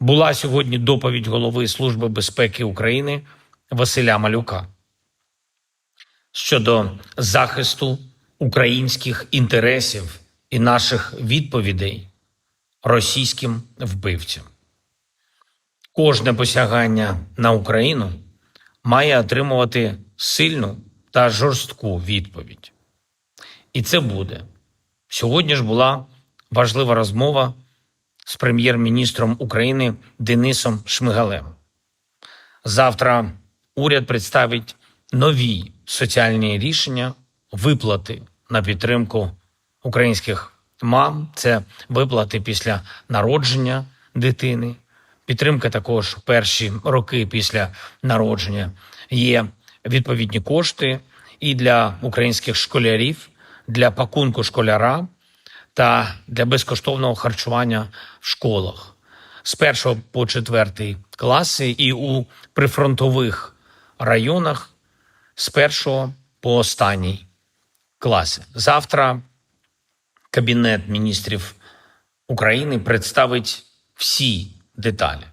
Була сьогодні доповідь голови Служби безпеки України Василя Малюка щодо захисту українських інтересів і наших відповідей російським вбивцям. Кожне посягання на Україну має отримувати сильну та жорстку відповідь. І це буде. Сьогодні ж була важлива розмова з прем'єр-міністром України Денисом Шмигалем. Завтра уряд представить нові соціальні рішення виплати на підтримку українських мам. Це виплати після народження дитини, підтримка також перші роки після народження. Є відповідні кошти і для українських школярів, для пакунку школяра та для безкоштовного харчування в школах з першого по четвертий класи і у прифронтових районах з першого по останній класи. Завтра Кабінет міністрів України представить всі деталі.